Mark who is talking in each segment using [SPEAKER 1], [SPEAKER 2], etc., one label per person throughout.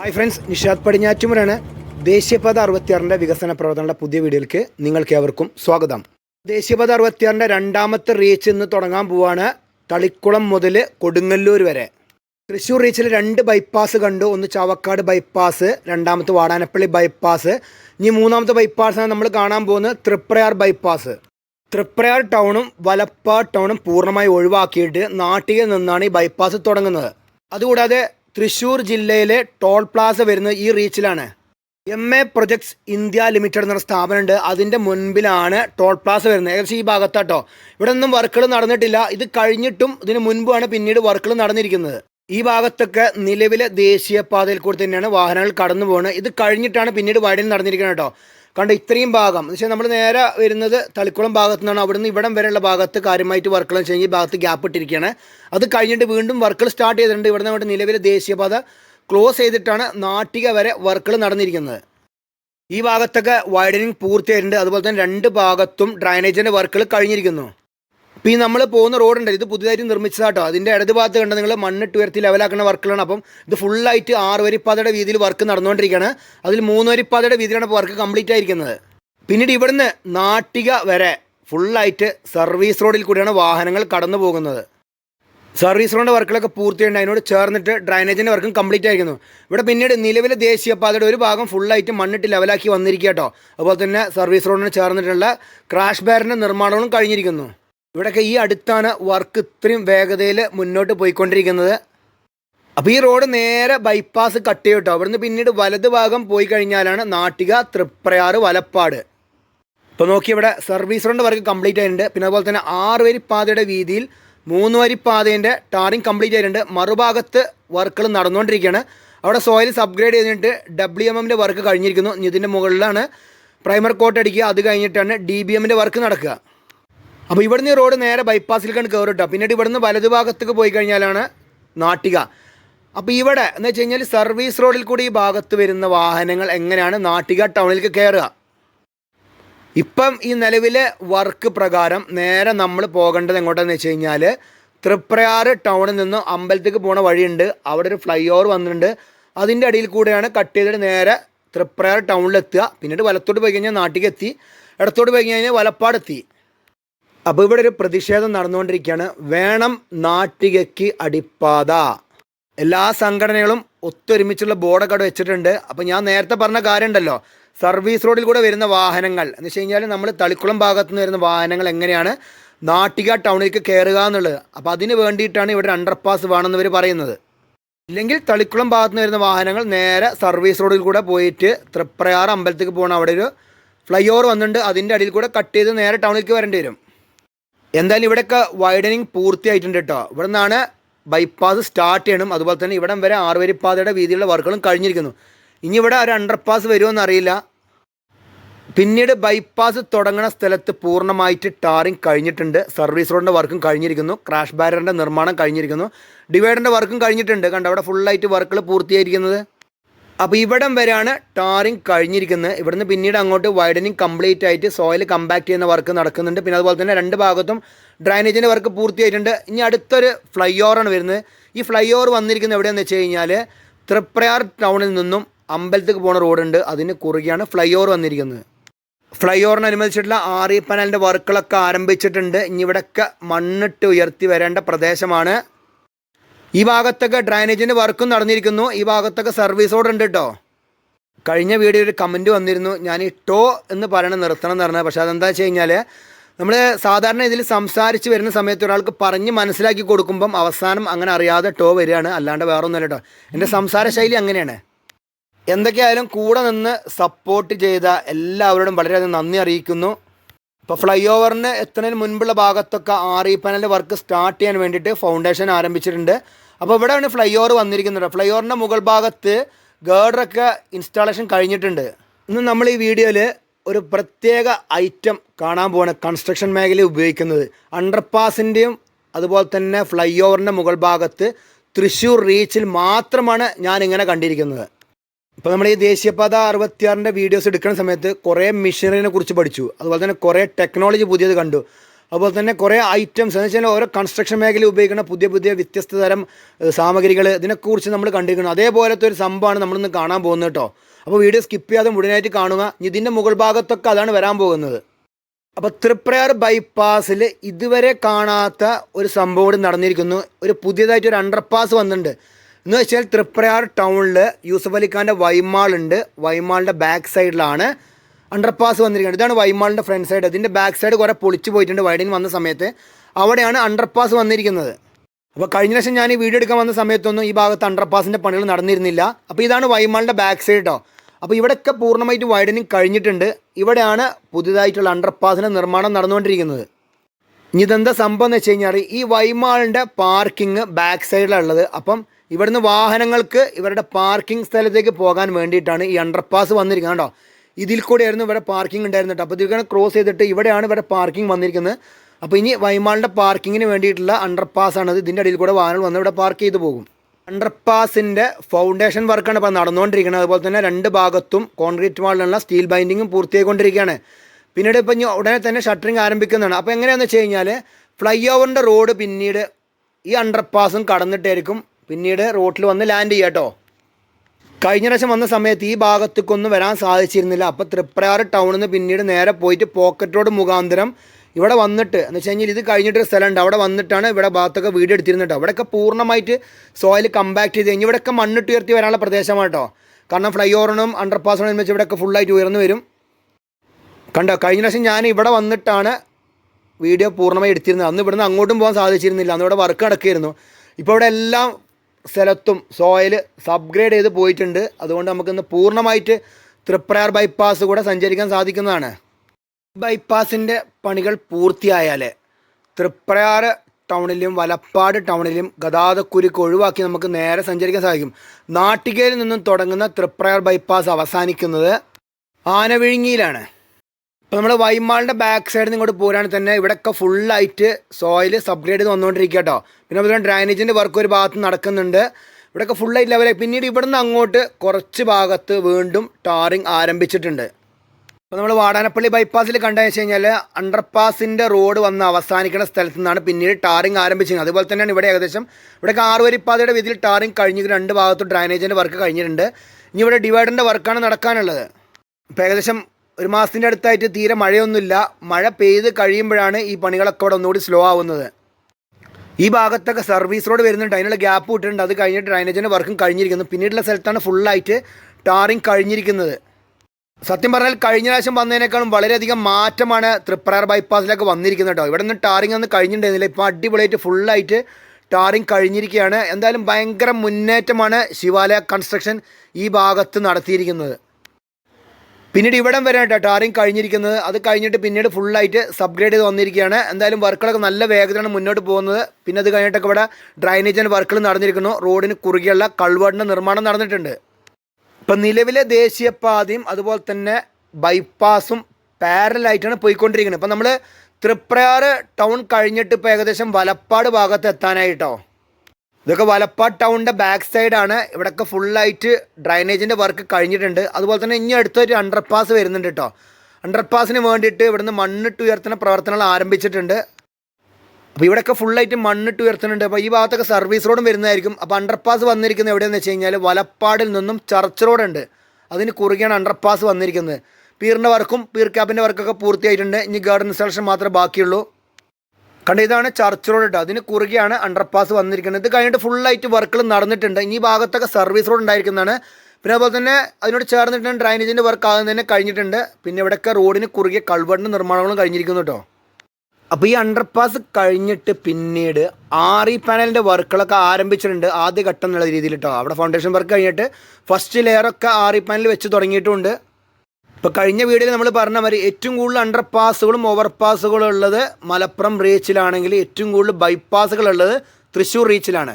[SPEAKER 1] Hi friends Nishad പടിഞ്ഞാറ്റുമുരാണ്. ദേശീയപാത അറുപത്തിയാറിന്റെ വികസന പ്രവർത്തനങ്ങളുടെ പുതിയ വീഡിയോയിലേക്ക് നിങ്ങൾക്ക് ഏവർക്കും സ്വാഗതം. ദേശീയപാത അറുപത്തിയാറിന്റെ രണ്ടാമത്തെ റീച്ച് ഇന്ന് തുടങ്ങാൻ പോവാണ് തളിക്കുളം മുതൽ കൊടുങ്ങല്ലൂർ വരെ. തൃശ്ശൂർ റീച്ചിൽ രണ്ട് ബൈപ്പാസ് കണ്ടു. ഒന്ന് ചാവക്കാട് ബൈപ്പാസ് രണ്ടാമത്തെ വാടാനപ്പള്ളി ബൈപ്പാസ് ഇനി മൂന്നാമത്തെ ബൈപ്പാസാണ് നമ്മൾ കാണാൻ പോകുന്നത് തൃപ്രയാർ ബൈപ്പാസ് തൃപ്രയാർ ടൗണും വലപ്പാട് ടൗണും പൂർണമായി ഒഴിവാക്കിയിട്ട് നാട്ടിൽ നിന്നാണ് ഈ ബൈപ്പാസ് തുടങ്ങുന്നത്. അതുകൂടാതെ തൃശ്ശൂർ ജില്ലയിലെ ടോൾ പ്ലാസ വരുന്നത് ഈ റീച്ചിലാണ്. M A projects India limited എന്ന സ്ഥാപനമുണ്ട്. അതിന്റെ മുൻപിലാണ് ടോൾ പ്ലാസ വരുന്നത്. ഏകദേശം ഈ ഭാഗത്താട്ടോ. ഇവിടെ ഒന്നും വർക്കുകൾ നടന്നിട്ടില്ല. ഇത് കഴിഞ്ഞിട്ടും ഇതിന് മുൻപുമാണ് പിന്നീട് വർക്കുകൾ നടന്നിരിക്കുന്നത്. ഈ ഭാഗത്തൊക്കെ നിലവിലെ ദേശീയപാതയിൽ കൂടി തന്നെയാണ് വാഹനങ്ങൾ കടന്നു പോകുന്നത് ഇത് കഴിഞ്ഞിട്ടാണ് പിന്നീട് വഴി നടന്നിരിക്കുന്നത് കേട്ടോ. കണ്ട ഇത്രയും ഭാഗം. വെച്ചാൽ നമ്മൾ നേരെ വരുന്നത് തളിക്കുളം ഭാഗത്തു നിന്നാണ് അവിടുന്ന് ഇവിടം വരെയുള്ള ഭാഗത്ത് കാര്യമായിട്ട് വർക്കുകൾ ചെയ്യും ഈ ഭാഗത്ത് ഗ്യാപ്പ് ഇട്ടിരിക്കുകയാണ് അത് കഴിഞ്ഞിട്ട് വീണ്ടും വർക്കുകൾ സ്റ്റാർട്ട് ചെയ്തിട്ടുണ്ട്. ഇവിടുന്ന് അങ്ങോട്ട് നിലവിലെ ദേശീയപാത ക്ലോസ് ചെയ്തിട്ടാണ് നാട്ടിക വരെ വർക്കുകൾ നടന്നിരിക്കുന്നത്. ഈ ഭാഗത്തൊക്കെ വൈഡനിങ് പൂർത്തിയായിട്ടുണ്ട്. അതുപോലെ തന്നെ രണ്ട് ഭാഗത്തും ഡ്രൈനേജിന്റെ വർക്കുകൾ കഴിഞ്ഞിരിക്കുന്നു. അപ്പോൾ ഈ നമ്മൾ പോകുന്ന റോഡുണ്ട് ഇത് പുതിയതായിട്ട് നിർമ്മിച്ചതാട്ടോ. അതിന്റെ ഇടത് ഭാഗത്ത് കണ്ട നിങ്ങൾ മണ്ണിട്ട് ഉയർത്തി ലെവലാക്കുന്ന വർക്കുകളാണ്. അപ്പം ഇത് ഫുള്ളായിട്ട് ആറ് വരിപ്പാതയുടെ വീതിയിൽ വർക്ക് നടന്നുകൊണ്ടിരിക്കുകയാണ്. അതിൽ മൂന്ന് വരിപ്പാതയുടെ വീതിയിലാണ് വർക്ക് കംപ്ലീറ്റ് ആയിരിക്കുന്നത്. പിന്നീട് ഇവിടുന്ന് നാട്ടിക വരെ ഫുള്ളായിട്ട് സർവീസ് റോഡിൽ കൂടിയാണ് വാഹനങ്ങൾ കടന്നു പോകുന്നത്. സർവീസ് റോഡിന്റെ വർക്കുകളൊക്കെ പൂർത്തിയുണ്ട് അതിനോട് ചേർന്നിട്ട് ഡ്രൈനേജിന്റെ വർക്കും കംപ്ലീറ്റ് ആയിരിക്കുന്നു. ഇവിടെ പിന്നീട് നിലവിലെ ദേശീയപാതയുടെ ഒരു ഭാഗം ഫുള്ളായിട്ട് മണ്ണിട്ട് ലെവലാക്കി വന്നിരിക്കുക കേട്ടോ അതുപോലെ തന്നെ സർവീസ് റോഡിന് ചേർന്നിട്ടുള്ള ക്രാഷ് ബാരിന്റെ നിർമ്മാണവും കഴിഞ്ഞിരിക്കുന്നു. ഇവിടെയൊക്കെ ഈ അടുത്താണ് വർക്ക് ഇത്രയും വേഗതയിൽ മുന്നോട്ട് പോയിക്കൊണ്ടിരിക്കുന്നത്. അപ്പോൾ ഈ റോഡ് നേരെ ബൈപ്പാസ് കട്ട് ചെയ്യും കേട്ടോ അവിടുന്ന് പിന്നീട് വലത് ഭാഗം പോയി കഴിഞ്ഞാലാണ് നാട്ടിക തൃപ്രയാറ് വലപ്പാട്. ഇപ്പോൾ നോക്കി ഇവിടെ സർവീസ് റോഡ് വർക്ക് കംപ്ലീറ്റ് ആയിട്ടുണ്ട്. പിന്നെ അതുപോലെ തന്നെ ആറ് വരി പാതയുടെ വീതിയിൽ മൂന്ന് വരി പാതേന്റെ ടാറിങ് കംപ്ലീറ്റ് ആയിട്ടുണ്ട്. മറുഭാഗത്ത് വർക്കുകൾ നടന്നുകൊണ്ടിരിക്കുകയാണ്. അവിടെ സോയിൽസ് അപ്ഗ്രേഡ് ചെയ്തിട്ട് ഡബ്ല്യു എം എമ്മിന്റെ വർക്ക് കഴിഞ്ഞിരിക്കുന്നു. ഇതിന്റെ മുകളിലാണ് പ്രൈമർ കോട്ട് അടിക്കുക. അത് കഴിഞ്ഞിട്ടാണ് ഡി ബി എമ്മിന്റെ വർക്ക് നടക്കുക. അപ്പോൾ ഇവിടുന്ന് റോഡ് നേരെ ബൈപ്പാസിലേക്കാണ് കയറി കേട്ടോ പിന്നീട് ഇവിടുന്ന് വലതുഭാഗത്തേക്ക് പോയി കഴിഞ്ഞാലാണ് നാട്ടിക. അപ്പോൾ ഇവിടെ എന്ന് വെച്ച് കഴിഞ്ഞാൽ സർവീസ് റോഡിൽ കൂടി ഈ ഭാഗത്ത് വരുന്ന വാഹനങ്ങൾ എങ്ങനെയാണ് നാട്ടിക ടൗണിലേക്ക് കയറുക ഇപ്പം ഈ നിലവിലെ വർക്ക് പ്രകാരം നേരെ നമ്മൾ പോകേണ്ടത് എങ്ങോട്ടാന്ന് വെച്ച് കഴിഞ്ഞാൽ തൃപ്രയാറ് ടൗണിൽ നിന്ന് അമ്പലത്തേക്ക് പോണ വഴിയുണ്ട്. അവിടെ ഒരു ഫ്ലൈ ഓവർ വന്നിട്ടുണ്ട്. അതിന്റെ അടിയിൽ കൂടെയാണ് കട്ട് ചെയ്തിട്ട് നേരെ തൃപ്രയാർ ടൗണിലെത്തുക. പിന്നീട് വലത്തോട്ട് പോയി കഴിഞ്ഞാൽ നാട്ടിലേക്ക് എത്തി. ഇടത്തോട്ട് പോയി കഴിഞ്ഞാൽ വലപ്പാടെത്തി അപ്പോൾ ഇവിടെ ഒരു പ്രതിഷേധം നടന്നുകൊണ്ടിരിക്കുകയാണ്. വേണം നാട്ടികയ്ക്ക് അടിപ്പാത. എല്ലാ സംഘടനകളും ഒത്തൊരുമിച്ചുള്ള ബോർഡൊക്കെ അവിടെ വെച്ചിട്ടുണ്ട്. അപ്പോൾ ഞാൻ നേരത്തെ പറഞ്ഞ കാര്യമുണ്ടല്ലോ. സർവീസ് റോഡിൽ കൂടെ വരുന്ന വാഹനങ്ങൾ. എന്ന് വെച്ച് കഴിഞ്ഞാൽ നമ്മൾ തളിക്കുളം ഭാഗത്തു നിന്ന് വരുന്ന വാഹനങ്ങൾ എങ്ങനെയാണ് നാട്ടിക ടൗണിലേക്ക് കയറുക എന്നുള്ളത്. അപ്പോൾ അതിന് വേണ്ടിയിട്ടാണ് ഇവിടെ അണ്ടർപാസ് വേണമെന്ന് ഇവർ പറയുന്നത്. ഇല്ലെങ്കിൽ തളിക്കുളം ഭാഗത്ത് നിന്ന് വരുന്ന വാഹനങ്ങൾ നേരെ സർവീസ് റോഡിൽ കൂടെ പോയിട്ട് തൃപ്രയാർ അമ്പലത്തേക്ക് പോകണം. അവിടെ ഒരു ഫ്ലൈ ഓവർ വന്നിട്ടുണ്ട്. അതിന്റെ അടിയിൽ കൂടെ കട്ട് ചെയ്ത് നേരെ ടൗണിലേക്ക് വരേണ്ടി വരും. എന്തായാലും ഇവിടെയൊക്കെ വൈഡനിങ് പൂർത്തിയായിട്ടുണ്ട് കേട്ടോ ഇവിടെ നിന്നാണ് ബൈപ്പാസ് സ്റ്റാർട്ട് ചെയ്യണം. അതുപോലെ തന്നെ ഇവിടം വരെ ആറുവരിപ്പാതയുടെ വീതിയുള്ള വർക്കുകളും കഴിഞ്ഞിരിക്കുന്നു. ഇനി ഇവിടെ ഒരു അണ്ടർപാസ് വരുമോ അറിയില്ല. പിന്നീട് ബൈപ്പാസ് തുടങ്ങുന്ന സ്ഥലത്ത് പൂർണമായിട്ട് ടാറിങ് കഴിഞ്ഞിട്ടുണ്ട്. സർവീസ് റോഡിന്റെ വർക്കും കഴിഞ്ഞിരിക്കുന്നു. ക്രാഷ് ബാരറിന്റെ നിർമ്മാണം കഴിഞ്ഞിരിക്കുന്നു. ഡിവൈഡറിന്റെ വർക്കും കഴിഞ്ഞിട്ടുണ്ട്. കണ്ടോ അവിടെ ഫുള്ളായിട്ട് വർക്കുകൾ പൂർത്തിയായിരിക്കുന്നത്. അപ്പോൾ ഇവിടം വരെയാണ് ടാറിങ് കഴിഞ്ഞിരിക്കുന്നത്. ഇവിടുന്ന് പിന്നീട് അങ്ങോട്ട് വൈഡനിങ് കംപ്ലീറ്റ് ആയിട്ട് സോയിൽ കമ്പാക്ട് ചെയ്യുന്ന വർക്ക് നടക്കുന്നുണ്ട്. പിന്നെ അതുപോലെ തന്നെ രണ്ട് ഭാഗത്തും ഡ്രൈനേജിന്റെ വർക്ക് പൂർത്തിയായിട്ടുണ്ട്. ഇനി അടുത്തൊരു ഫ്ലൈ ഓവറാണ് വരുന്നത്. ഈ ഫ്ലൈ ഓവർ വന്നിരിക്കുന്നത് എവിടെയാണെന്ന് വെച്ച് കഴിഞ്ഞാൽ തൃപ്രയാർ ടൗണിൽ നിന്നും അമ്പലത്തേക്ക് പോകുന്ന റോഡുണ്ട് അതിന് കുറുകെയാണ് ഫ്ലൈ ഓവർ വന്നിരിക്കുന്നത് ഫ്ലൈ ഓവറിനനുബന്ധിച്ചിട്ടുള്ള ആർ ഇ പനലിന്റെ വർക്കുകളൊക്കെ ആരംഭിച്ചിട്ടുണ്ട്. ഇനി ഇവിടെയൊക്കെ മണ്ണിട്ട് ഉയർത്തി വരേണ്ട പ്രദേശമാണ് ഈ ഭാഗത്തൊക്കെ ഡ്രൈനേജിന്റെ വർക്കും നടന്നിരിക്കുന്നു. ഈ ഭാഗത്തൊക്കെ സർവീസ് ഓർഡർ ഉണ്ട് കേട്ടോ കഴിഞ്ഞ വീഡിയോയിൽ കമന്റ് വന്നിരുന്നു. ഞാൻ ഇട്ടോ എന്ന് പറയണ നിർത്തണം എന്ന് പറഞ്ഞത്. പക്ഷേ അതെന്താ വെച്ച് കഴിഞ്ഞാൽ നമ്മൾ സാധാരണ ഇതിൽ സംസാരിച്ച് വരുന്ന സമയത്ത് ഒരാൾക്ക് പറഞ്ഞ് മനസ്സിലാക്കി കൊടുക്കുമ്പം അവസാനം അങ്ങനെ അറിയാതെ ടോ വരികയാണ്. അല്ലാണ്ട് വേറെ കേട്ടോ എന്റെ സംസാര ശൈലി അങ്ങനെയാണ്. എന്തൊക്കെയായാലും കൂടെ നിന്ന് സപ്പോർട്ട് ചെയ്ത എല്ലാവരോടും വളരെയധികം നന്ദി അറിയിക്കുന്നു. ഇപ്പോൾ ഫ്ലൈ ഓവറിന് എത്തുന്നതിന് മുൻപുള്ള ഭാഗത്തൊക്കെ ആർ ഇ പാനലിന്റെ വർക്ക് സ്റ്റാർട്ട് ചെയ്യാൻ വേണ്ടിയിട്ട് ഫൗണ്ടേഷൻ ആരംഭിച്ചിട്ടുണ്ട്. അപ്പോൾ ഇവിടെയാണ് ഫ്ലൈ ഓവർ വന്നിരിക്കുന്നത്. ഫ്ലൈ ഓവറിന്റെ മുകൾ ഭാഗത്ത് ഗേർഡറൊക്കെ ഇൻസ്റ്റാളേഷൻ കഴിഞ്ഞിട്ടുണ്ട്. ഇന്ന് നമ്മൾ ഈ വീഡിയോയിൽ ഒരു പ്രത്യേക ഐറ്റം കാണാൻ പോവാണ് കൺസ്ട്രക്ഷൻ മേഖലയിൽ ഉപയോഗിക്കുന്നത്. അണ്ടർപാസിന്റെയും അതുപോലെ തന്നെ ഫ്ലൈ ഓവറിന്റെ മുകൾ ഭാഗത്ത് തൃശ്ശൂർ റീച്ചിൽ മാത്രമാണ് ഞാൻ ഇങ്ങനെ കണ്ടിരിക്കുന്നത്. ഇപ്പോൾ നമ്മൾ ഈ ദേശീയപാത അറുപത്തിയാറിന്റെ വീഡിയോസ് എടുക്കുന്ന സമയത്ത് കുറേ മെഷീനറിനെ കുറിച്ച് പഠിച്ചു. അതുപോലെ തന്നെ കുറേ ടെക്നോളജി പുതിയത് കണ്ടു. അതുപോലെ തന്നെ കുറേ ഐറ്റംസ് എന്ന് വെച്ചാൽ ഓരോ കൺസ്ട്രക്ഷൻ മേഖലയിൽ ഉപയോഗിക്കുന്ന പുതിയ പുതിയ വ്യത്യസ്ത തരം സാമഗ്രികൾ ഇതിനെക്കുറിച്ച് നമ്മൾ കണ്ടിരിക്കണം അതേപോലത്തെ ഒരു സംഭവമാണ് നമ്മളിന്ന് കാണാൻ പോകുന്നത് കേട്ടോ. അപ്പോൾ വീഡിയോ സ്കിപ്പ് ചെയ്യാതെ മുഴുവനായിട്ട് കാണുക. ഇതിന്റെ മുകൾ ഭാഗത്തൊക്കെ അതാണ് വരാൻ പോകുന്നത്. അപ്പോൾ തൃപ്രയാർ ബൈപ്പാസിൽ ഇതുവരെ കാണാത്ത ഒരു സംഭവം നടന്നിരിക്കുന്നു. ഒരു പുതിയതായിട്ട് ഒരു അണ്ടർപാസ് വന്നിട്ടുണ്ട്. എന്ന് വെച്ചാൽ തൃപ്രയാർ ടൗണിൽ യൂസഫ് അലിഖാന്റെ വൈമാൾ ഉണ്ട് വൈമാളിന്റെ ബാക്ക് സൈഡിലാണ് അണ്ടർപാസ് വന്നിരിക്കുന്നത്. ഇതാണ് വൈമാളിന്റെ ഫ്രണ്ട് സൈഡ് ഇതിന്റെ ബാക്ക് സൈഡ് കുറേ പൊളിച്ചു പോയിട്ടുണ്ട് വൈഡിങ് വന്ന സമയത്ത്. അവിടെയാണ് അണ്ടർപാസ് വന്നിരിക്കുന്നത്. അപ്പോൾ കഴിഞ്ഞ പ്രാവശ്യം ഞാൻ ഈ വീഡിയോ എടുക്കാൻ വന്ന സമയത്തൊന്നും ഈ ഭാഗത്ത് അണ്ടർപാസിന്റെ പണികൾ നടന്നിരുന്നില്ല. അപ്പോൾ ഇതാണ് വൈമാളിന്റെ ബാക്ക് സൈഡ് കേട്ടോ അപ്പോൾ ഇവിടെയൊക്കെ പൂർണമായിട്ട് വൈഡനിങ് കഴിഞ്ഞിട്ടുണ്ട്. ഇവിടെയാണ് പുതിയതായിട്ടുള്ള അണ്ടർപാസിന്റെ നിർമ്മാണം നടന്നുകൊണ്ടിരിക്കുന്നത്. ഇനി ഇതെന്താ സംഭവം എന്ന് വെച്ച് കഴിഞ്ഞാൽ ഈ വൈമാളിന്റെ പാർക്കിംഗ് ബാക്ക് സൈഡിലുള്ളത് അപ്പം ഇവിടുന്ന് വാഹനങ്ങൾക്ക് ഇവരുടെ പാർക്കിംഗ് സ്ഥലത്തേക്ക് പോകാൻ വേണ്ടിയിട്ടാണ് ഈ അണ്ടർപാസ് വന്നിരിക്കുന്നത് കേട്ടോ ഇതിൽ കൂടെയായിരുന്നു ഇവിടെ പാർക്കിംഗ് ഉണ്ടായിരുന്നത് അപ്പോൾ ഇതിൽ ക്രോസ് ചെയ്തിട്ട് ഇവിടെയാണ് ഇവിടെ പാർക്കിംഗ് വന്നിരിക്കുന്നത്. അപ്പോൾ ഇനി വൈമാളിന്റെ പാർക്കിങ്ങിന് വേണ്ടിയിട്ടുള്ള അണ്ടർപാസ് ആണ് ഇത് ഇതിന്റെ അടിയിൽ കൂടെ വാഹനങ്ങൾ വന്ന് ഇവിടെ പാർക്ക് ചെയ്ത് പോകും. അണ്ടർപാസിന്റെ ഫൗണ്ടേഷൻ വർക്കാണ് ഇപ്പോൾ നടന്നുകൊണ്ടിരിക്കുന്നത്. അതുപോലെ തന്നെ രണ്ട് ഭാഗത്തും കോൺക്രീറ്റ് വാളിലുള്ള സ്റ്റീൽ ബൈൻഡിങ്ങും പൂർത്തിയായിക്കൊണ്ടിരിക്കുകയാണ്. പിന്നീട് ഇപ്പം ഉടനെ തന്നെ ഷട്ടറിങ് ആരംഭിക്കുന്നതാണ്. അപ്പോൾ എങ്ങനെയാണെന്ന് വെച്ച് കഴിഞ്ഞാൽ ഫ്ലൈ ഓവറിന്റെ റോഡ് പിന്നീട് ഈ അണ്ടർപാസും കടന്നിട്ടായിരിക്കും പിന്നീട് റോട്ടിൽ വന്ന് ലാൻഡ് ചെയ്യുക കേട്ടോ കഴിഞ്ഞ പ്രാവശ്യം വന്ന സമയത്ത് ഈ ഭാഗത്തേക്കൊന്നും വരാൻ സാധിച്ചിരുന്നില്ല. അപ്പോൾ തൃപ്രയാർ ടൗണിൽ നിന്ന് പിന്നീട് നേരെ പോയിട്ട് പോക്കറ്റ് റോഡ് മുഖാന്തരം ഇവിടെ വന്നിട്ട് എന്ന് വെച്ച് കഴിഞ്ഞാൽ ഇത് കഴിഞ്ഞിട്ടൊരു സ്ഥലമുണ്ട്. അവിടെ വന്നിട്ടാണ് ഇവിടെ ഭാഗത്തൊക്കെ വീട് എടുത്തിരുന്നത് കേട്ടോ ഇവിടെയൊക്കെ പൂർണമായിട്ട് സോയിൽ കമ്പാക്ട് ചെയ്ത് കഴിഞ്ഞ് ഇവിടെയൊക്കെ മണ്ണിട്ട് ഉയർത്തി വരാനുള്ള പ്രദേശമാണ് കേട്ടോ കാരണം ഫ്ലൈ ഓവറിനും അണ്ടർപാസിനും വെച്ച് ഇവിടെയൊക്കെ ഫുള്ളായിട്ട് ഉയർന്നു വരും. കണ്ടോ കഴിഞ്ഞ പ്രാവശ്യം ഞാൻ ഇവിടെ വന്നിട്ടാണ് വീഡിയോ പൂർണമായി എടുത്തിരുന്നത്. അന്ന് ഇവിടുന്ന് അങ്ങോട്ടും പോകാൻ സാധിച്ചിരുന്നില്ല. അന്ന് ഇവിടെ വർക്ക് നടക്കുകയായിരുന്നു. ഇപ്പോൾ ഇവിടെ എല്ലാം സ്ഥലത്തും സോയിൽ സബ്ഗ്രേഡ് ചെയ്ത് പോയിട്ടുണ്ട്. അതുകൊണ്ട് നമുക്കിന്ന് പൂർണമായിട്ട് തൃപ്രയാർ ബൈപ്പാസ് കൂടെ സഞ്ചരിക്കാൻ സാധിക്കുന്നതാണ്. ബൈപ്പാസിന്റെ പണികൾ പൂർത്തിയായാൽ തൃപ്രയാർ ടൗണിലും വലപ്പാട് ടൗണിലും ഗതാഗതക്കുരുക്ക് ഒഴിവാക്കി നമുക്ക് നേരെ സഞ്ചരിക്കാൻ സാധിക്കും. നാട്ടികയിൽ നിന്നും തുടങ്ങുന്ന തൃപ്രയാർ ബൈപ്പാസ് അവസാനിക്കുന്നത് ആനവിഴുങ്ങിയിലാണ് ഇപ്പോൾ നമ്മൾ വൈമാളിന്റെ ബാക്ക് സൈഡിൽ നിന്ന് ഇങ്ങോട്ട് പോരാണെങ്കിൽ തന്നെ ഇവിടെയൊക്കെ ഫുള്ളായിട്ട് സോയിൽ സബ്ഗ്രേഡ് ചെയ്ത് വന്നുകൊണ്ടിരിക്കുക കേട്ടോ പിന്നെ അതുപോലെ ഡ്രൈനേജിന്റെ വർക്ക് ഒരു ഭാഗത്ത് നടക്കുന്നുണ്ട്. ഇവിടെയൊക്കെ ഫുള്ളായിട്ട് ലെവലായി പിന്നീട് ഇവിടുന്ന് അങ്ങോട്ട് കുറച്ച് ഭാഗത്ത് വീണ്ടും ടാറിങ് ആരംഭിച്ചിട്ടുണ്ട്. ഇപ്പോൾ നമ്മൾ വാടാനപ്പള്ളി ബൈപ്പാസിൽ കണ്ടതെന്ന് വെച്ച് കഴിഞ്ഞാൽ അണ്ടർപാസിന്റെ റോഡ് വന്ന് അവസാനിക്കുന്ന സ്ഥലത്തു നിന്നാണ് പിന്നീട് ടാറിങ് ആരംഭിച്ചത് അതുപോലെ തന്നെയാണ് ഇവിടെ ഏകദേശം ഇവിടെയൊക്കെ ആറുവരിപ്പാതയുടെ വിധിയിൽ ടാറിങ് കഴിഞ്ഞ് രണ്ട് ഭാഗത്തും ഡ്രൈനേജിന്റെ വർക്ക് കഴിഞ്ഞിട്ടുണ്ട്. ഇനി ഇവിടെ ഡിവൈഡറിന്റെ വർക്കാണ് നടക്കാനുള്ളത്. ഇപ്പോൾ ഏകദേശം ഒരു മാസത്തിന്റെ അടുത്തായിട്ട് തീരെ മഴയൊന്നുമില്ല. മഴ പെയ്ത് കഴിയുമ്പോഴാണ് ഈ പണികളൊക്കെ ഇവിടെ ഒന്നുകൂടി സ്ലോ ആവുന്നത്. ഈ ഭാഗത്തൊക്കെ സർവീസ് റോഡ് വരുന്നുണ്ട്. അതിനുള്ള ഗ്യാപ്പ് വിട്ടിട്ടുണ്ട് അത് കഴിഞ്ഞിട്ട് ഡ്രൈനേജിന്റെ വർക്കും കഴിഞ്ഞിരിക്കുന്നു. പിന്നീടുള്ള സ്ഥലത്താണ് ഫുള്ളായിട്ട് ടാറിങ് കഴിഞ്ഞിരിക്കുന്നത്. സത്യം പറഞ്ഞാൽ കഴിഞ്ഞ പ്രാവശ്യം വന്നതിനേക്കാളും വളരെയധികം മാറ്റമാണ് തൃപ്രയർ ബൈപ്പാസിലൊക്കെ വന്നിരിക്കുന്നത് കേട്ടോ. ഇവിടെ നിന്ന് ടാറിങ് ഒന്നും കഴിഞ്ഞിട്ടുണ്ടായിരുന്നില്ല. ഇപ്പോൾ അടിപൊളിയായിട്ട് ഫുള്ളായിട്ട് ടാറിങ് കഴിഞ്ഞിരിക്കുകയാണ്. എന്തായാലും ഭയങ്കര മുന്നേറ്റമാണ് ശിവാലയ കൺസ്ട്രക്ഷൻ ഈ ഭാഗത്ത് നടത്തിയിരിക്കുന്നത്. പിന്നീട് ഇവിടം വരെ കേട്ടോ ടാറിങ് കഴിഞ്ഞിരിക്കുന്നത്. അത് കഴിഞ്ഞിട്ട് പിന്നീട് ഫുള്ളായിട്ട് സബ്ഗ്രേഡ് ചെയ്ത് വന്നിരിക്കുകയാണ്. എന്തായാലും വർക്കുകളൊക്കെ നല്ല വേഗത്തിലാണ് മുന്നോട്ട് പോകുന്നത്. പിന്നെ അത് കഴിഞ്ഞിട്ടൊക്കെ ഇവിടെ ഡ്രൈനേജിന്റെ വർക്കുകൾ നടന്നിരിക്കുന്നു. റോഡിന് കുറുകെയുള്ള കൾവേർഡിന്റെ നിർമ്മാണം നടന്നിട്ടുണ്ട്. ഇപ്പം നിലവിലെ ദേശീയപാതയും അതുപോലെ തന്നെ ബൈപ്പാസും പാരലായിട്ടാണ് പോയിക്കൊണ്ടിരിക്കുന്നത്. ഇപ്പം നമ്മൾ തൃപ്രയാർ ടൗൺ കഴിഞ്ഞിട്ട് ഇപ്പോൾ ഏകദേശം വലപ്പാട് ഭാഗത്ത് എത്താനായിട്ടോ? ഇതൊക്കെ വലപ്പാട് ടൗണിന്റെ ബാക്ക് സൈഡാണ് ഇവിടെയൊക്കെ ഫുള്ളായിട്ട് ഡ്രൈനേജിന്റെ വർക്ക് കഴിഞ്ഞിട്ടുണ്ട്. അതുപോലെ തന്നെ ഇനി അടുത്തൊരു അണ്ടർപാസ് വരുന്നുണ്ട് കേട്ടോ അണ്ടർപാസിന് വേണ്ടിയിട്ട് ഇവിടുന്ന് മണ്ണിട്ട് ഉയർത്തുന്ന പ്രവർത്തനങ്ങൾ ആരംഭിച്ചിട്ടുണ്ട്. അപ്പോൾ ഇവിടെയൊക്കെ ഫുള്ളായിട്ട് മണ്ണിട്ട് ഉയർത്തുന്നുണ്ട്. അപ്പോൾ ഈ ഭാഗത്തൊക്കെ സർവീസ് റോഡും വരുന്നതായിരിക്കും. അപ്പോൾ അണ്ടർപാസ് വന്നിരിക്കുന്നത് എവിടെയെന്ന് വെച്ച് കഴിഞ്ഞാൽ വലപ്പാടിൽ നിന്നും ചർച്ച് റോഡുണ്ട് അതിന് കുറുകെയാണ് അണ്ടർപാസ് വന്നിരിക്കുന്നത്. പീറിന്റെ വർക്കും പീർ ക്യാബിന്റെ വർക്കൊക്കെ പൂർത്തിയായിട്ടുണ്ട്. ഇനി ഗാർഡൻ ഇൻസ്റ്റാളേഷൻ മാത്രമേ ബാക്കിയുള്ളൂ. കണ്ട ഇതാണ് ചർച്ച് റോഡ് കേട്ടോ അതിന് കുറുകെയാണ് അണ്ടർപാസ് വന്നിരിക്കുന്നത്. ഇത് കഴിഞ്ഞിട്ട് ഫുള്ളായിട്ട് വർക്കുകൾ നടന്നിട്ടുണ്ട്. ഈ ഭാഗത്തൊക്കെ സർവീസ് റോഡ് ഉണ്ടായിരിക്കുന്നതാണ്. പിന്നെ അതുപോലെ തന്നെ അതിനോട് ചേർന്നിട്ടുണ്ട് ഡ്രൈനേജിന്റെ വർക്ക് ആദ്യം തന്നെ കഴിഞ്ഞിട്ടുണ്ട്. പിന്നെ ഇവിടെയൊക്കെ റോഡിന് കുറുകെ കൾവറിന്റെ നിർമ്മാണങ്ങളും കഴിഞ്ഞിരിക്കുന്നു കേട്ടോ അപ്പോൾ ഈ അണ്ടർപാസ് കഴിഞ്ഞിട്ട് പിന്നീട് ആർ ഇ പാനലിന്റെ വർക്കുകളൊക്കെ ആരംഭിച്ചിട്ടുണ്ട് ആദ്യ ഘട്ടം എന്നുള്ള രീതിയിൽ കേട്ടോ അവിടെ ഫൗണ്ടേഷൻ വർക്ക് കഴിഞ്ഞിട്ട് ഫസ്റ്റ് ലെയറൊക്കെ ആർ ഇ പാനൽ വെച്ച് തുടങ്ങിയിട്ടുണ്ട്. ഇപ്പോൾ കഴിഞ്ഞ വീഡിയോയിൽ നമ്മൾ പറഞ്ഞ മാതിരി ഏറ്റവും കൂടുതൽ അണ്ടർ പാസുകളും ഓവർ പാസുകളും ഉള്ളത് മലപ്പുറം റീച്ചിലാണെങ്കിൽ ഏറ്റവും കൂടുതൽ ബൈപ്പാസുകൾ ഉള്ളത് തൃശ്ശൂർ റീച്ചിലാണ്.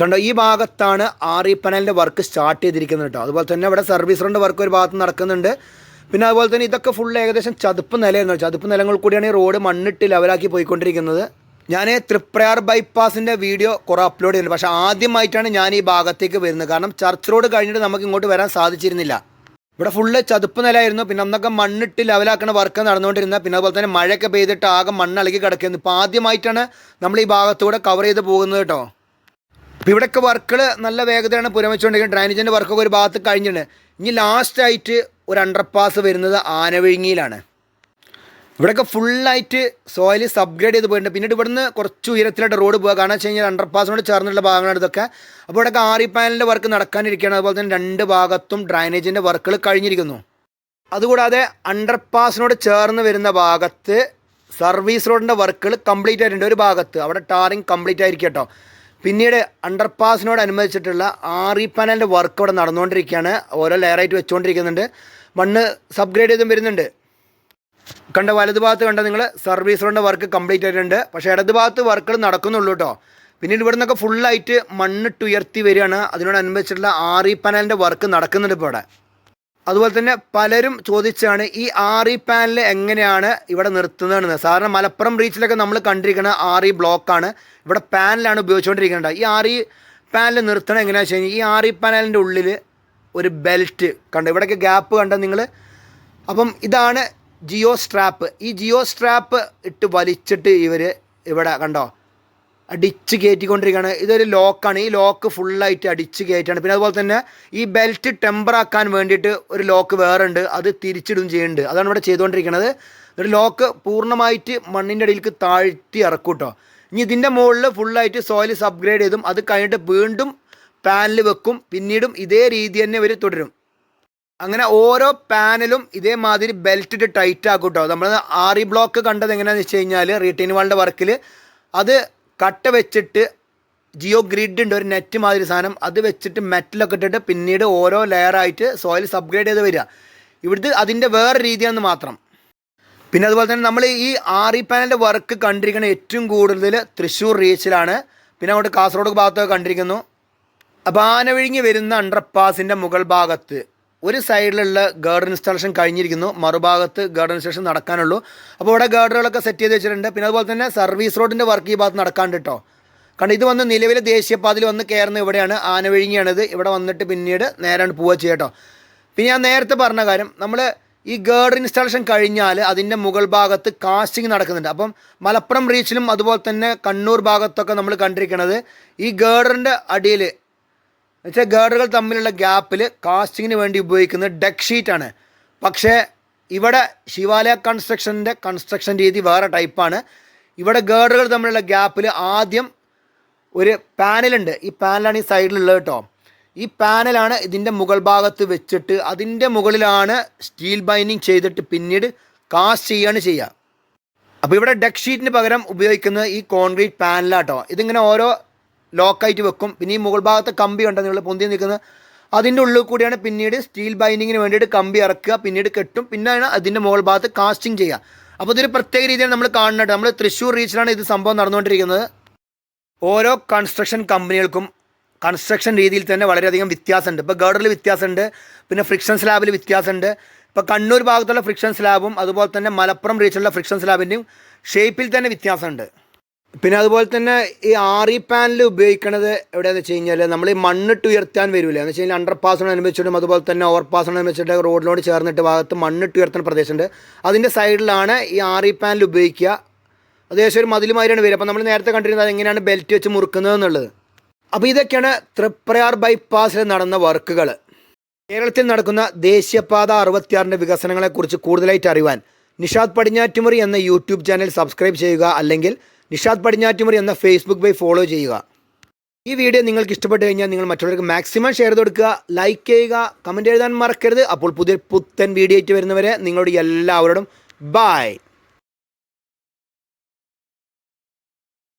[SPEAKER 1] കണ്ടോ ഈ ഭാഗത്താണ് ആർ ഇ പനലിന്റെ വർക്ക് സ്റ്റാർട്ട് ചെയ്തിരിക്കുന്നത് കേട്ടോ അതുപോലെ തന്നെ ഇവിടെ സർവീസ് റോഡ് വർക്ക് ഒരു ഭാഗത്ത് നടക്കുന്നുണ്ട്. പിന്നെ അതുപോലെ തന്നെ ഇതൊക്കെ ഫുൾ ഏകദേശം ചതുപ്പ് നിലയെന്ന് ചതുപ്പ് നിലങ്ങൾ കൂടിയാണ് ഈ റോഡ് മണ്ണിട്ട് ലെവലാക്കി പോയിക്കൊണ്ടിരിക്കുന്നത്. ഞാൻ തൃപ്രയാർ ബൈപ്പാസിന്റെ വീഡിയോ കുറേ അപ്ലോഡ് ചെയ്യുന്നുണ്ട് പക്ഷേ ആദ്യമായിട്ടാണ് ഞാൻ ഈ ഭാഗത്തേക്ക് വരുന്നത്. കാരണം ചർച്ച് റോഡ് കഴിഞ്ഞിട്ട് നമുക്ക് ഇങ്ങോട്ട് വരാൻ സാധിച്ചിരുന്നില്ല. ഇവിടെ ഫുള്ള് ചതുപ്പ് നിലയായിരുന്നു. പിന്നെ അന്നൊക്കെ മണ്ണിട്ട് ലെവലാക്കണ വർക്ക് നടന്നുകൊണ്ടിരുന്നത്. പിന്നെ അതുപോലെ തന്നെ മഴയൊക്കെ പെയ്തിട്ട് ആകെ മണ്ണ് കിടക്കുന്നത് കിടക്കുന്നു. ഇപ്പോൾ ആദ്യമായിട്ടാണ് നമ്മൾ ഈ ഭാഗത്തൂടെ കവർ ചെയ്ത് പോകുന്നത് കേട്ടോ. അപ്പോൾ ഇവിടെയൊക്കെ വർക്കുകൾ നല്ല വേഗതയാണ് പുരമിച്ചുകൊണ്ടിരിക്കുന്നത്. ഡ്രൈനേജിന്റെ വർക്കൊക്കെ ഒരു ഭാഗത്ത് കഴിഞ്ഞിട്ടുണ്ട്. ഇനി ലാസ്റ്റായിട്ട് ഒരു അണ്ടർപാസ് വരുന്നത് ആനവിഴുങ്ങിയിലാണ് ഇവിടെയൊക്കെ ഫുള്ളായിട്ട് സോയിൽ സബ്ഗ്രേഡ് ചെയ്ത് പോയിട്ടുണ്ട്. പിന്നീട് ഇവിടുന്ന് കുറച്ച് ഉയരത്തിലായിട്ട് റോഡ് പോകുക കാരണം വെച്ച് കഴിഞ്ഞാൽ അണ്ടർപാസിനോട് ചേർന്നുള്ള ഭാഗങ്ങളാണ് ഇതൊക്കെ. അപ്പോൾ ഇവിടെ ആറി പാനലിന്റെ വർക്ക് നടക്കാനിരിക്കുകയാണ്. അതുപോലെ തന്നെ രണ്ട് ഭാഗത്തും ഡ്രൈനേജിന്റെ വർക്കുകൾ കഴിഞ്ഞിരിക്കുന്നു. അതുകൂടാതെ അണ്ടർപാസിനോട് ചേർന്ന് വരുന്ന ഭാഗത്ത് സർവീസ് റോഡിന്റെ വർക്കുകൾ കംപ്ലീറ്റ് ആയിട്ടുണ്ട്. ഒരു ഭാഗത്ത്. അവിടെ ടാറിങ് കംപ്ലീറ്റ് ആയിരിക്കും കേട്ടോ. പിന്നീട് അണ്ടർപാസിനോട് അനുബന്ധിച്ചിട്ടുള്ള ആറി പാനലിന്റെ വർക്ക് ഇവിടെ നടന്നുകൊണ്ടിരിക്കുകയാണ്. ഓരോ ലെയറായിട്ട് വെച്ചുകൊണ്ടിരിക്കുന്നുണ്ട്. മണ്ണ് സബ്ഗ്രേഡ് ചെയ്തും വരുന്നുണ്ട്. കണ്ട വലതുഭാഗത്ത് കണ്ട നിങ്ങൾ സർവീസ് റോഡിന്റെ വർക്ക് കംപ്ലീറ്റ് ആയിട്ടുണ്ട്. പക്ഷേ ഇടതുഭാഗത്ത് വർക്കുകൾ നടക്കുന്നുള്ളൂ കേട്ടോ പിന്നീട് ഇവിടെ നിന്നൊക്കെ ഫുള്ളായിട്ട് മണ്ണിട്ടുയർത്തി വരികയാണ്. അതിനോടനുബന്ധിച്ചിട്ടുള്ള ആറി പാനലിന്റെ വർക്ക് നടക്കുന്നുണ്ട് ഇപ്പോൾ ഇവിടെ അതുപോലെ തന്നെ പലരും ചോദിച്ചാണ് ഈ ആറി പാനൽ എങ്ങനെയാണ് ഇവിടെ നിർത്തുന്നതെന്ന്. സാധാരണ മലപ്പുറം റീച്ചിലൊക്കെ നമ്മൾ കണ്ടിരിക്കുന്ന ആറി ബ്ലോക്കാണ് ഇവിടെ പാനലാണ് ഉപയോഗിച്ചുകൊണ്ടിരിക്കുന്നത് ഈ ആറി പാനൽ നിർത്തണം എങ്ങനെയാണെന്ന് വെച്ച് കഴിഞ്ഞാൽ ഈ ആറി പാനലിന്റെ ഉള്ളിൽ ഒരു ബെൽറ്റ് കണ്ടോ? ഇവിടെയൊക്കെ ഗ്യാപ്പ് കണ്ടോ നിങ്ങൾ അപ്പം ഇതാണ് ജിയോ സ്ട്രാപ്പ് ഈ ജിയോ സ്ട്രാപ്പ് ഇട്ട് വലിച്ചിട്ട് ഇവർ ഇവിടെ കണ്ടോ? അടിച്ച് കയറ്റിക്കൊണ്ടിരിക്കുകയാണ്. ഇതൊരു ലോക്കാണ്. ഈ ലോക്ക് ഫുള്ളായിട്ട് അടിച്ച് കയറ്റാണ്. പിന്നെ അതുപോലെ തന്നെ ഈ ബെൽറ്റ് ടെമ്പർ ആക്കാൻ വേണ്ടിയിട്ട് ഒരു ലോക്ക് വേറെ ഉണ്ട് അത് തിരിച്ചിടും ചെയ്യുന്നുണ്ട് അതാണ് ഇവിടെ ചെയ്തുകൊണ്ടിരിക്കുന്നത്. ഒരു ലോക്ക് പൂർണമായിട്ട് മണ്ണിന്റെ അടിയിലേക്ക് താഴ്ത്തി ഇറക്കും കേട്ടോ ഇനി ഇതിന്റെ മുകളിൽ ഫുള്ളായിട്ട് സോയിൽ സബ്ഗ്രേഡ് ചെയ്തും അത് കഴിഞ്ഞിട്ട് വീണ്ടും പാനിൽ വെക്കും. പിന്നീടും ഇതേ രീതി തന്നെ ഇവർ തുടരും. അങ്ങനെ ഓരോ പാനലും ഇതേമാതിരി ബെൽറ്റ് ഇട്ട് ടൈറ്റ് ആക്കും കേട്ടോ നമ്മൾ ആറി ബ്ലോക്ക് കണ്ടത് എങ്ങനെയാണെന്ന് വെച്ച് കഴിഞ്ഞാൽ റീട്ടൈൻ വാളിന്റെ വർക്കിൽ അത് കട്ട വെച്ചിട്ട് ജിയോ ഗ്രിഡ് ഉണ്ട് ഒരു നെറ്റ് മാതിരി സാധനം. അത് വെച്ചിട്ട് മെറ്റലൊക്കെ ഇട്ടിട്ട് പിന്നീട് ഓരോ ലെയറായിട്ട് സോയിൽ സബ്ഗ്രേഡ് ചെയ്ത് വരിക. ഇവിടുത്തെ അതിന്റെ വേറെ രീതിയാണെന്ന് മാത്രം. പിന്നെ അതുപോലെ തന്നെ നമ്മൾ ഈ ആറി പാനലിന്റെ വർക്ക് കണ്ടിരിക്കുന്ന ഏറ്റവും കൂടുതൽ തൃശ്ശൂർ റീച്ചിലാണ് പിന്നെ അങ്ങോട്ട് കാസർഗോഡ് ഭാഗത്തൊക്കെ കണ്ടിരിക്കുന്നു. അപ്പോൾ ആനവിഴുങ്ങി വരുന്ന അണ്ടർപാസിന്റെ മുകൾ ഭാഗത്ത്. ഒരു സൈഡിലുള്ള ഗാർഡൻ ഇൻസ്റ്റാളേഷൻ കഴിഞ്ഞിരിക്കുന്നു. മറുഭാഗത്ത് ഗാർഡൻ ഇൻസ്റ്റാളേഷൻ നടക്കാനുള്ളൂ. അപ്പോൾ ഇവിടെ ഗാർഡറുകളൊക്കെ സെറ്റ് ചെയ്ത് വെച്ചിട്ടുണ്ട്. പിന്നെ അതുപോലെ തന്നെ സർവീസ് റോഡിന്റെ വർക്ക് ഈ ഭാഗത്ത് നടക്കാണ്ട് കേട്ടോ കാരണം ഇത് വന്ന് നിലവിലെ ദേശീയപാതയിൽ വന്ന് കയറുന്ന ഇവിടെയാണ്. ആനവിഴുങ്ങിയാണിത്. ഇവിടെ വന്നിട്ട് പിന്നീട് നേരാണ് പോവുക ചെയ്യട്ടോ പിന്നെ ഞാൻ നേരത്തെ പറഞ്ഞ കാര്യം നമ്മൾ ഈ ഗേർഡ് ഇൻസ്റ്റാളേഷൻ കഴിഞ്ഞാൽ അതിന്റെ മുകൾ ഭാഗത്ത് കാസ്റ്റിംഗ് നടക്കുന്നുണ്ട്. അപ്പം മലപ്പുറം റീച്ചിലും അതുപോലെ തന്നെ കണ്ണൂർ ഭാഗത്തൊക്കെ നമ്മൾ കണ്ടിരിക്കണത് ഈ ഗേർഡറിന്റെ അടിയിൽ എന്നുവെച്ചാൽ ഗേഡറുകൾ തമ്മിലുള്ള ഗ്യാപ്പിൽ കാസ്റ്റിങ്ങിന് വേണ്ടി ഉപയോഗിക്കുന്നത് ഡെക്ക് ഷീറ്റാണ്. പക്ഷേ ഇവിടെ ശിവാലയ കൺസ്ട്രക്ഷന്റെ കൺസ്ട്രക്ഷൻ രീതി വേറെ ടൈപ്പാണ്. ഇവിടെ ഗേഡറുകൾ തമ്മിലുള്ള ഗ്യാപ്പിൽ ആദ്യം ഒരു പാനലുണ്ട്. ഈ പാനലാണ് ഈ സൈഡിലുള്ളത് കേട്ടോ. ഈ പാനലാണ് ഇതിന്റെ മുകൾ ഭാഗത്ത് വെച്ചിട്ട് അതിന്റെ മുകളിലാണ് സ്റ്റീൽ ബൈൻഡിങ് ചെയ്തിട്ട് പിന്നീട് കാസ്റ്റ് ചെയ്യാണ് ചെയ്യുക. അപ്പോൾ ഇവിടെ ഡെക്ക് ഷീറ്റിന് പകരം ഉപയോഗിക്കുന്നത് ഈ കോൺക്രീറ്റ് പാനലാട്ടോ. ഇതിങ്ങനെ ഓരോ ലോക്കായിട്ട് വെക്കും. പിന്നെ ഈ മുകൾ ഭാഗത്തെ കമ്പി ഉണ്ടോ പൊന്തി നിൽക്കുന്നത്? അതിന്റെ ഉള്ളിൽ കൂടിയാണ് പിന്നീട് സ്റ്റീൽ ബൈൻഡിങ്ങിന് വേണ്ടിയിട്ട് കമ്പി ഇറക്കുക. പിന്നീട് കെട്ടും. പിന്നെയാണ് അതിന്റെ മുകൾ ഭാഗത്ത് കാസ്റ്റിംഗ് ചെയ്യുക. അപ്പോൾ ഇതൊരു പ്രത്യേക രീതിയാണ് നമ്മൾ കാണുന്നത്. നമ്മൾ തൃശ്ശൂർ റീച്ചിലാണ് ഇത് സംഭവം നടന്നുകൊണ്ടിരിക്കുന്നത്. ഓരോ കൺസ്ട്രക്ഷൻ കമ്പനികൾക്കും കൺസ്ട്രക്ഷൻ രീതിയിൽ തന്നെ വളരെയധികം വ്യത്യാസമുണ്ട്. ഇപ്പോൾ ഗർഡറിൽ വ്യത്യാസമുണ്ട്. പിന്നെ ഫ്രിക്ഷൻ സ്ലാബിൽ വ്യത്യാസമുണ്ട്. ഇപ്പോൾ കണ്ണൂർ ഭാഗത്തുള്ള ഫ്രിക്ഷൻ സ്ലാബും അതുപോലെ തന്നെ മലപ്പുറം റീച്ചിലുള്ള ഫ്രിക്ഷൻ സ്ലാബിന്റെയും ഷേപ്പിൽ തന്നെ വ്യത്യാസമുണ്ട്. പിന്നെ അതുപോലെ തന്നെ ഈ ആറി പാനൽ ഉപയോഗിക്കണത് എവിടെയാണെന്ന് വെച്ച് കഴിഞ്ഞാൽ നമ്മൾ ഈ മണ്ണിട്ട് ഉയർത്താൻ വരില്ല എന്ന് വെച്ച് കഴിഞ്ഞാൽ അണ്ടർ അനുഭവിച്ചിട്ടും അതുപോലെ തന്നെ ഓവർ പാസിനനുബന്ധിച്ചിട്ട് റോഡിനോട് ചേർന്നിട്ട് ഭാഗത്ത് മണ്ണിട്ട് ഉയർത്തുന്ന പ്രദേശമുണ്ട്. അതിന്റെ സൈഡിലാണ് ഈ ആറി പാനൽ ഉപയോഗിക്കുക. ഏകദേശം ഒരു മതിലുമാതിരിയാണ് വരിക. അപ്പോൾ നമ്മൾ നേരത്തെ കണ്ടിരുന്നത് എങ്ങനെയാണ് ബെൽറ്റ് വെച്ച് മുറുക്കുന്നത് എന്നുള്ളത്. അപ്പോൾ ഇതൊക്കെയാണ് തൃപ്രയാർ ബൈപ്പാസിൽ നടന്ന വർക്കുകൾ കേരളത്തിൽ നടക്കുന്ന ദേശീയപാത അറുപത്തിയാറിന്റെ വികസനങ്ങളെക്കുറിച്ച് കൂടുതലായിട്ട് അറിയുവാൻ നിഷാദ് പടിഞ്ഞാറ്റുമുറി എന്ന യൂട്യൂബ് ചാനൽ സബ്സ്ക്രൈബ് ചെയ്യുക അല്ലെങ്കിൽ നിഷാദ് പടിഞ്ഞാറ്റുമുറി എന്ന ഫേസ്ബുക്ക് പേജ് ഫോളോ ചെയ്യുക. ഈ വീഡിയോ നിങ്ങൾക്ക് ഇഷ്ടപ്പെട്ട് കഴിഞ്ഞാൽ നിങ്ങൾ മറ്റുള്ളവർക്ക് മാക്സിമം ഷെയർ കൊടുക്കുക ലൈക്ക് ചെയ്യുക കമന്റ് എഴുതാൻ മറക്കരുത്. അപ്പോൾ പുതിയ പുത്തൻ വീഡിയോ ആയിട്ട് വരുന്നവരെ നിങ്ങളോട് എല്ലാവരോടും ബായ്